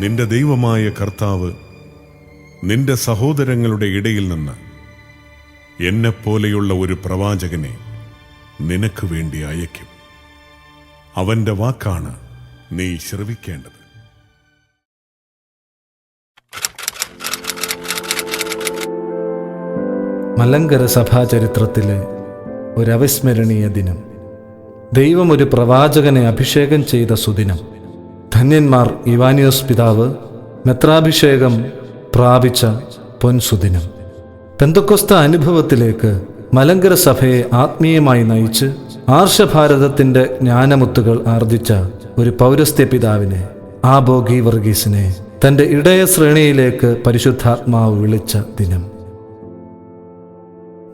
നിന്റെ ദൈവമായ കർത്താവ് നിന്റെ സഹോദരങ്ങളുടെ ഇടയിൽ നിന്ന് എന്നെപ്പോലെയുള്ള ഒരു പ്രവാചകനെ നിനക്ക് വേണ്ടി അയക്കും അവന്റെ വാക്കാണ് നീ ശ്രവിക്കേണ്ടത്. മലങ്കര സഭാചരിത്രത്തിലെ ഒരു അവിസ്മരണീയ ദിനം. ദൈവം ഒരു പ്രവാചകനെ അഭിഷേകം ചെയ്ത സുദിനം. ധന്യന്മാർ ഇവാനിയോസ് പിതാവ് മെത്രാഭിഷേകം പ്രാപിച്ച പൊൻസുദിനം. പെന്തക്കൊസ്ത അനുഭവത്തിലേക്ക് മലങ്കര സഭയെ ആത്മീയമായി നയിച്ച് ആർഷഭാരതത്തിന്റെ ജ്ഞാനമുത്തുകൾ ആർജിച്ച ഒരു പൗരസ്ത്യ പിതാവിനെ ആബോഗി വർഗീസിനെ തന്റെ ഇടയ ശ്രേണിയിലേക്ക് പരിശുദ്ധാത്മാവ് വിളിച്ച ദിനം.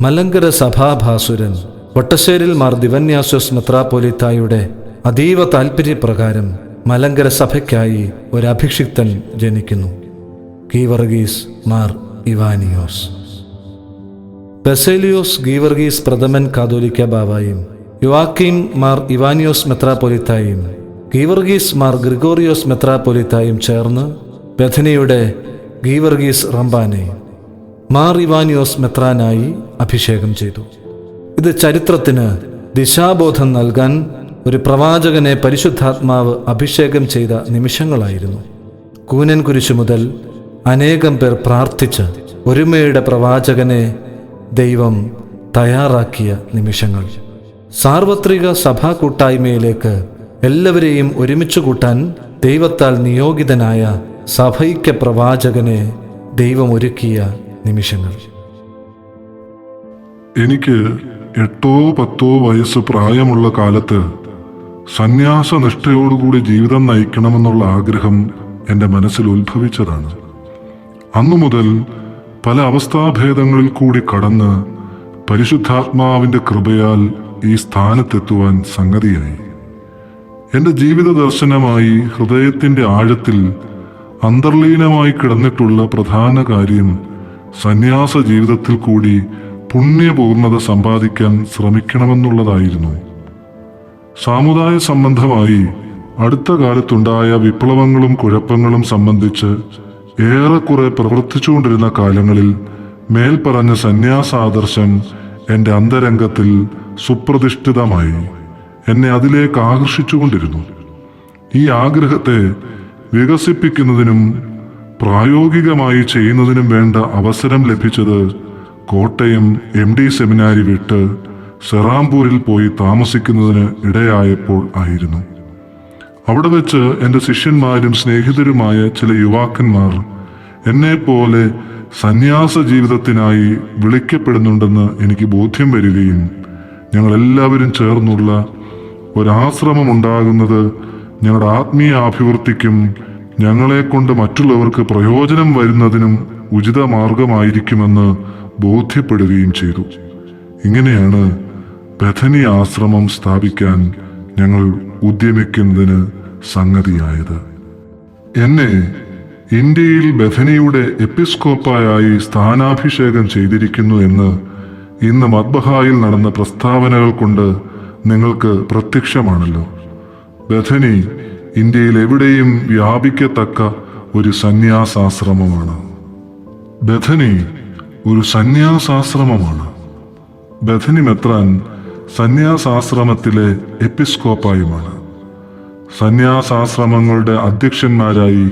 മലങ്കര സഭാഭാസുരൻ വട്ടശ്ശേരിൽ മാർ ദിവന്യാസോസ് മെത്രാപ്പോലിത്തായുടെ അതീവ താൽപ്പര്യപ്രകാരം മലങ്കര സഭയ്ക്കായി ഒരു അഭിഷിക്തൻ ജനിക്കുന്നു. ഗീവർഗീസ് മാർ ഇവാനിയോസ്. ബസേലിയോസ് ഗീവർഗീസ് പ്രഥമൻ കാതോലിക്ക ബാവായും യുവാക്കീം മാർ ഇവാനിയോസ് മെത്രാപൊലിത്തായും ഗീവർഗീസ് മാർ ഗ്രിഗോറിയോസ് മെത്രാപൊലിത്തായും ചേർന്ന് ബഥനിയുടെ ഗീവർഗീസ് റംബാനെ മാർ ഇവാനിയോസ് മെത്രാനായി അഭിഷേകം ചെയ്തു. ഇത് ചരിത്രത്തിന് ദിശാബോധം നൽകാൻ ഒരു പ്രവാചകനെ പരിശുദ്ധാത്മാവ് അഭിഷേകം ചെയ്ത നിമിഷങ്ങളായിരുന്നു. കൂനൻ കുരിശു മുതൽ അനേകം പേർ പ്രാർത്ഥിച്ച് ഒരുമയുടെ പ്രവാചകനെ ദൈവം തയ്യാറാക്കിയ നിമിഷങ്ങൾ. സാർവത്രിക സഭാ കൂട്ടായ്മയിലേക്ക് എല്ലാവരെയും ഒരുമിച്ച് കൂട്ടാൻ ദൈവത്താൽ നിയോഗിതനായ സഭൈക്യ പ്രവാചകനെ ദൈവം ഒരുക്കിയ നിമിഷങ്ങൾ. എനിക്ക് എട്ടോ പത്തോ വയസ്സ് പ്രായമുള്ള കാലത്ത് സന്യാസനിഷ്ഠയോടുകൂടി ജീവിതം നയിക്കണമെന്നുള്ള ആഗ്രഹം എന്റെ മനസ്സിൽ ഉത്ഭവിച്ചതാണ്. അന്നു മുതൽ പല അവസ്ഥാഭേദങ്ങളിൽ കൂടി കടന്ന് പരിശുദ്ധാത്മാവിന്റെ കൃപയാൽ ഈ സ്ഥാനത്തെത്തുവാൻ സംഗതിയായി. എന്റെ ജീവിത ദർശനമായി ഹൃദയത്തിന്റെ ആഴത്തിൽ അന്തർലീനമായി കിടന്നിട്ടുള്ള പ്രധാന കാര്യം സന്യാസ ജീവിതത്തിൽ കൂടി പുണ്യപൂർണത സമ്പാദിക്കാൻ ശ്രമിക്കണമെന്നുള്ളതായിരുന്നു. സാമുദായ സംബന്ധമായി അടുത്ത കാലത്തുണ്ടായ വിപ്ലവങ്ങളും കുഴപ്പങ്ങളും സംബന്ധിച്ച് ഏറെക്കുറെ പ്രവർത്തിച്ചുകൊണ്ടിരുന്ന കാലങ്ങളിൽ മേൽപ്പറഞ്ഞ സന്യാസാദർശം എന്റെ അന്തരംഗത്തിൽ സുപ്രതിഷ്ഠിതമായി എന്നെ അതിലേക്ക് ആകർഷിച്ചുകൊണ്ടിരുന്നു. ഈ ആഗ്രഹത്തെ വികസിപ്പിക്കുന്നതിനും പ്രായോഗികമായി ചെയ്യുന്നതിനും വേണ്ട അവസരം ലഭിച്ചത് കോട്ടയം എം ഡി സെമിനാരി വിട്ട് സെറാംപൂരിൽ പോയി താമസിക്കുന്നതിന് ഇടയായപ്പോൾ ആയിരുന്നു. അവിടെ വെച്ച് എന്റെ ശിഷ്യന്മാരും സ്നേഹിതരുമായ ചില യുവാക്കന്മാർ എന്നെപ്പോലെ സന്യാസ ജീവിതത്തിനായി വിളിക്കപ്പെടുന്നുണ്ടെന്ന് എനിക്ക് ബോധ്യം വരികയും ഞങ്ങളെല്ലാവരും ചേർന്നുള്ള ഒരാശ്രമം ഉണ്ടാകുന്നത് ഞങ്ങളുടെ ആത്മീയ അഭിവൃദ്ധിക്കും ഞങ്ങളെ കൊണ്ട് മറ്റുള്ളവർക്ക് പ്രയോജനം വരുന്നതിനും ഉചിത മാർഗമായിരിക്കുമെന്ന് ബോധ്യപ്പെടുകയും ചെയ്തു. ഇങ്ങനെയാണ് ബഥനി ആശ്രമം സ്ഥാപിക്കാൻ ഞങ്ങൾ ഉദ്യമിക്കുന്നതിന് സംഗതിയായത്. എന്നെ ഇന്ത്യയിൽ ബഥനിയുടെ എപ്പിസ്കോപ്പായി സ്ഥാനാഭിഷേകം ചെയ്തിരിക്കുന്നു എന്ന് ഇന്ന് മദ്ബഹായിൽ നടന്ന പ്രസ്താവനകൾ കൊണ്ട് നിങ്ങൾക്ക് പ്രത്യക്ഷമാണല്ലോ. ബഥനി ഇന്ത്യയിൽ എവിടെയും വ്യാപിക്കത്തക്ക ഒരു സന്യാസാശ്രമമാണ്. ബഥനി ഒരു സന്യാസാശ്രമമാണ്. ബഥനി മെത്രാൻ സന്യാസാശ്രമത്തിലെ എപ്പിസ്കോപ്പായുമാണ്. സന്യാസാശ്രമങ്ങളുടെ അധ്യക്ഷന്മാരായി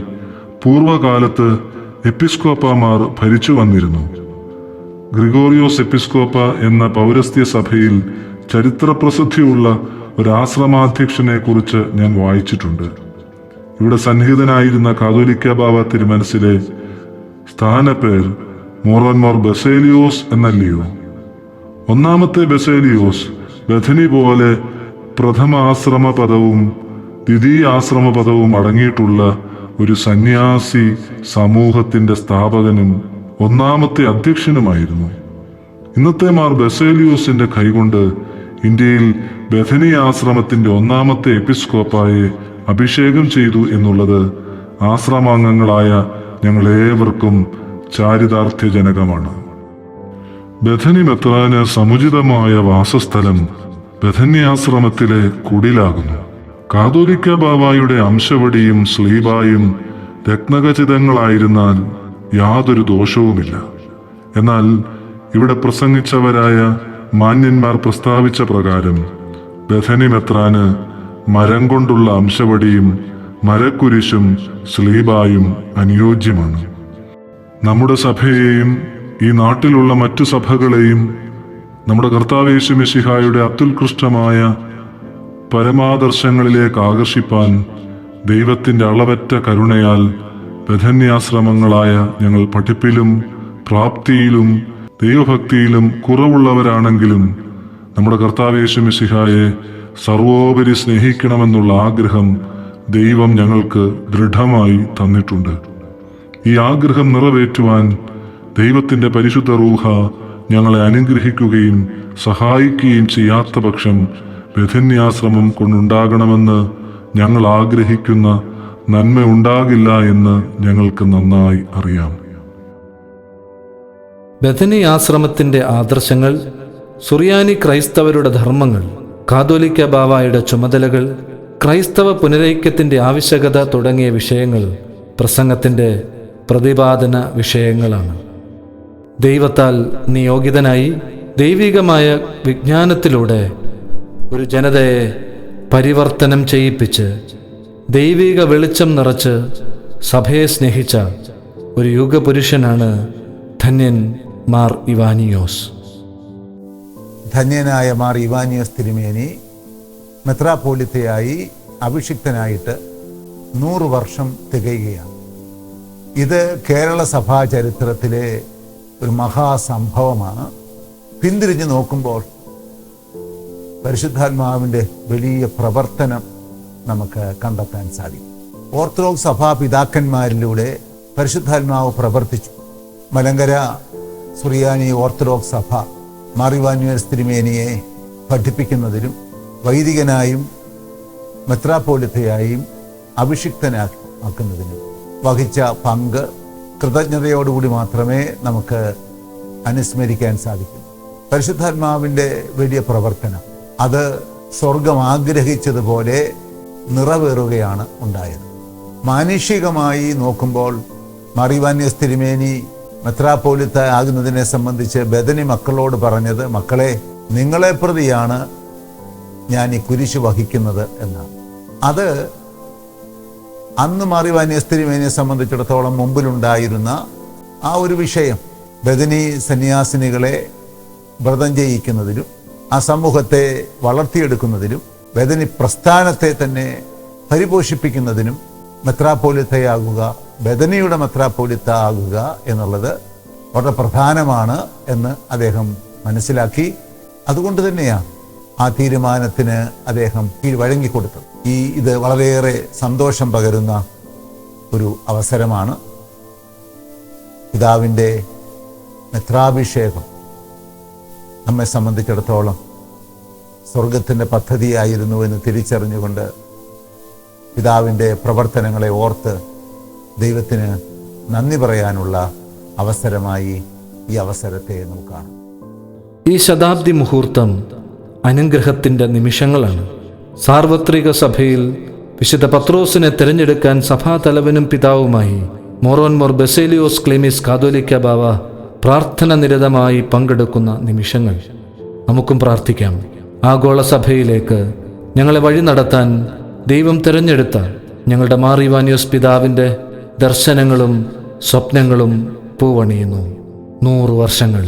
പൂർവകാലത്ത് എപ്പിസ്കോപ്പമാർ ഭരിച്ചു വന്നിരുന്നു. ഗ്രിഗോറിയോസ് എപ്പിസ്കോപ്പ എന്ന പൗരസ്ത്യ സഭയിൽ ചരിത്രപ്രസിദ്ധിയുള്ള ഒരു ആശ്രമാധ്യക്ഷനെ കുറിച്ച് ഞാൻ വായിച്ചിട്ടുണ്ട്. ഇവിടെ സന്നിഹിതനായിരുന്ന കാതോലിക്ക ബാബ തിരുമനസിലെ സ്ഥാനപ്പേർ മോറന്മോർ ബസേലിയോസ് എന്നല്ലയോ? ഒന്നാമത്തെ ബസേലിയോസ് ബഥനി പോലെ പ്രഥമാശ്രമ പദവും ദ്വിതീയാശ്രമ പദവും അടങ്ങിയിട്ടുള്ള ഒരു സന്യാസി സമൂഹത്തിന്റെ സ്ഥാപകനും ഒന്നാമത്തെ അധ്യക്ഷനുമായിരുന്നു. ഇന്നത്തെ മാർ ബസേലിയോസിന്റെ കൈകൊണ്ട് ഇന്ത്യയിൽ ബഥനി ആശ്രമത്തിന്റെ ഒന്നാമത്തെ എപ്പിസ്കോപ്പായെ അഭിഷേകം ചെയ്തു എന്നുള്ളത് ആശ്രമാംഗങ്ങളായ ഞങ്ങളേവർക്കും ചാരിതാർത്ഥ്യജനകമാണ്. ബഥനി മെത്രാന് സമുചിതമായ വാസസ്ഥലം ബഥന്യാശ്രമത്തിലെ കുടിലാകുന്നു. കാതോലിക്ക ബാവായുടെ അംശവടിയും സ്ലീബായും രത്നഖചിതങ്ങളായിരുന്നാൽ യാതൊരു ദോഷവുമില്ല. എന്നാൽ ഇവിടെ പ്രസംഗിച്ചവരായ മാന്യന്മാർ പ്രസ്താവിച്ച പ്രകാരം ബഥനി മെത്രാന് മരം കൊണ്ടുള്ള അംശവടിയും മരക്കുരിശും സ്ലീബായും അനുയോജ്യമാണ്. നമ്മുടെ സഭയെയും ഈ നാട്ടിലുള്ള മറ്റു സഭകളെയും നമ്മുടെ കർത്താവേശു മിശിഹായുടെ അത്യുത്കൃഷ്ടമായ പരമാദർശങ്ങളിലേക്ക് ആകർഷിപ്പാൻ ദൈവത്തിന്റെ അളവറ്റ കരുണയാൽ ബഥന്യാശ്രമങ്ങളായ ഞങ്ങൾ പഠിപ്പിലും പ്രാപ്തിയിലും ദൈവഭക്തിയിലും കുറവുള്ളവരാണെങ്കിലും നമ്മുടെ കർത്താവേശു മിശിഹായെ സർവോപരി സ്നേഹിക്കണമെന്നുള്ള ആഗ്രഹം ദൈവം ഞങ്ങൾക്ക് ദൃഢമായി തന്നിട്ടുണ്ട്. ഈ ആഗ്രഹം നിറവേറ്റുവാൻ ദൈവത്തിന്റെ പരിശുദ്ധ റൂഹ ഞങ്ങളെ അനുഗ്രഹിക്കുകയും സഹായിക്കുകയും ചെയ്യാത്ത പക്ഷം ബഥന്യാശ്രമം കൊണ്ടുണ്ടാകണമെന്ന് ഞങ്ങൾ ആഗ്രഹിക്കുന്ന നന്മ ഉണ്ടാകില്ല എന്ന് ഞങ്ങൾക്ക് നന്നായി അറിയാം. ബഥനി ആശ്രമത്തിന്റെ ആദർശങ്ങൾ സുറിയാനി ക്രൈസ്തവരുടെ ധർമ്മങ്ങൾ കാതോലിക്ക ബാവായുടെ ചുമതലകൾ ക്രൈസ്തവ പുനരൈക്യത്തിന്റെ ആവശ്യകത തുടങ്ങിയ വിഷയങ്ങൾ പ്രസംഗത്തിന്റെ പ്രതിപാദന വിഷയങ്ങളാണ്. ദൈവത്താൽ നിയോഗിതനായി ദൈവികമായ വിജ്ഞാനത്തിലൂടെ ഒരു ജനതയെ പരിവർത്തനം ചെയ്യിപ്പിച്ച് ദൈവിക വെളിച്ചം നിറച്ച് സഭയെ സ്നേഹിച്ച ഒരു യുഗപുരുഷനാണ് ധന്യൻ മാർ ഇവാനിയോസ്. ധന്യനായ മാർ ഇവാനിയോസ് തിരുമേനി മെത്രാപോലിത്തയായി അഭിഷിക്തനായിട്ട് നൂറ് വർഷം തികയുകയാണ്. ഇത് കേരള സഭാ ചരിത്രത്തിലെ ഒരു മഹാസംഭവമാണ്. പിന്തിരിഞ്ഞ് നോക്കുമ്പോൾ പരിശുദ്ധാത്മാവിന്റെ വലിയ പ്രവർത്തനം നമുക്ക് കണ്ടെത്താൻ സാധിക്കും. ഓർത്തഡോക്സ് സഭാ പിതാക്കന്മാരിലൂടെ പരിശുദ്ധാത്മാവ് പ്രവർത്തിച്ചു. മലങ്കര സുറിയാനി ഓർത്തഡോക്സ് സഭ മാറിവാന്യ തിരുമേനിയെ പഠിപ്പിക്കുന്നതിലും വൈദികനായും മെത്രാപോലിത്തയായും അഭിഷിക്തനാക്കുന്നതിനും വഹിച്ച പങ്ക് കൃതജ്ഞതയോടുകൂടി മാത്രമേ നമുക്ക് അനുസ്മരിക്കാൻ സാധിക്കൂ. പരിശുദ്ധാത്മാവിന്റെ വലിയ പ്രവർത്തനം. അത് സ്വർഗം ആഗ്രഹിച്ചതുപോലെ നിറവേറുകയാണ് ഉണ്ടായത്. മാനുഷികമായി നോക്കുമ്പോൾ മറിവാന്യസ് തിരുമേനി മെത്രാപോലിത്ത ആകുന്നതിനെ സംബന്ധിച്ച് ബദനി മക്കളോട് പറഞ്ഞത് മക്കളെ നിങ്ങളെ പ്രതിയാണ് ഞാൻ ഈ കുരിശ് വഹിക്കുന്നത് എന്നാണ്. അത് അന്ന് മാറിവാനിയ സ്ഥിരമേനെ സംബന്ധിച്ചിടത്തോളം മുമ്പിലുണ്ടായിരുന്ന ആ ഒരു വിഷയം ബദനി സന്യാസിനികളെ വ്രതം ചെയ്യിക്കുന്നതിലും ആ സമൂഹത്തെ വളർത്തിയെടുക്കുന്നതിലും ബദനി പ്രസ്ഥാനത്തെ തന്നെ പരിപോഷിപ്പിക്കുന്നതിനും മെത്രാപ്പോലിത്തയാകുക ബദനിയുടെ മെത്രാപ്പോലിത്ത ആകുക എന്നുള്ളത് വളരെ പ്രധാനമാണ് എന്ന് അദ്ദേഹം മനസ്സിലാക്കി. അതുകൊണ്ട് തന്നെയാണ് ആ തീരുമാനത്തിന് അദ്ദേഹം കീഴ് വഴങ്ങിക്കൊടുത്തത് ഈ ഇത് വളരെയേറെ സന്തോഷം പകരുന്ന ഒരു അവസരമാണ് പിതാവിന്റെ മെത്രാഭിഷേകം. നമ്മെ സംബന്ധിച്ചിടത്തോളം സ്വർഗത്തിന്റെ പദ്ധതിയായിരുന്നു എന്ന് തിരിച്ചറിഞ്ഞുകൊണ്ട് പിതാവിന്റെ പ്രവർത്തനങ്ങളെ ഓർത്ത് ദൈവത്തിന് നന്ദി പറയാനുള്ള അവസരമായി ഈ അവസരത്തെ നമുക്ക് കാണാം. ഈ ശതാബ്ദി മുഹൂർത്തം അനുഗ്രഹത്തിന്റെ നിമിഷങ്ങളാണ്. സാർവത്രിക സഭയിൽ വിശുദ്ധ പത്രോസിനെ തിരഞ്ഞെടുക്കാൻ സഭാതലവനും പിതാവുമായി മോറോൻമോർ ബെസേലിയോസ് ക്ലിമിസ് കാതോലിക്ക ബാവ പ്രാർത്ഥന നിരതമായി പങ്കെടുക്കുന്ന നിമിഷങ്ങൾ. നമുക്കും പ്രാർത്ഥിക്കാം. ആഗോള സഭയിലേക്ക് ഞങ്ങളെ വഴി നടത്താൻ ദൈവം തിരഞ്ഞെടുത്ത ഞങ്ങളുടെ മാറിവാനിയോസ് പിതാവിന്റെ ദർശനങ്ങളും സ്വപ്നങ്ങളും പൂവണിയുന്നു. നൂറ് വർഷങ്ങൾ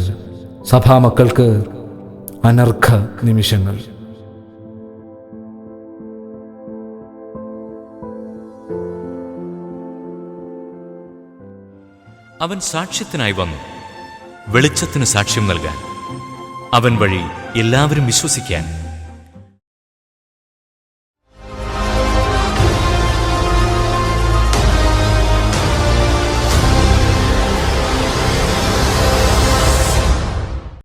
സഭാമക്കൾക്ക് അനർഘ നിമിഷങ്ങൾ. അവൻ സാക്ഷ്യത്തിനായി വന്നു. വെളിച്ചത്തിന് സാക്ഷ്യം നൽകാൻ. അവൻ വഴി എല്ലാവരും വിശ്വസിക്കാൻ.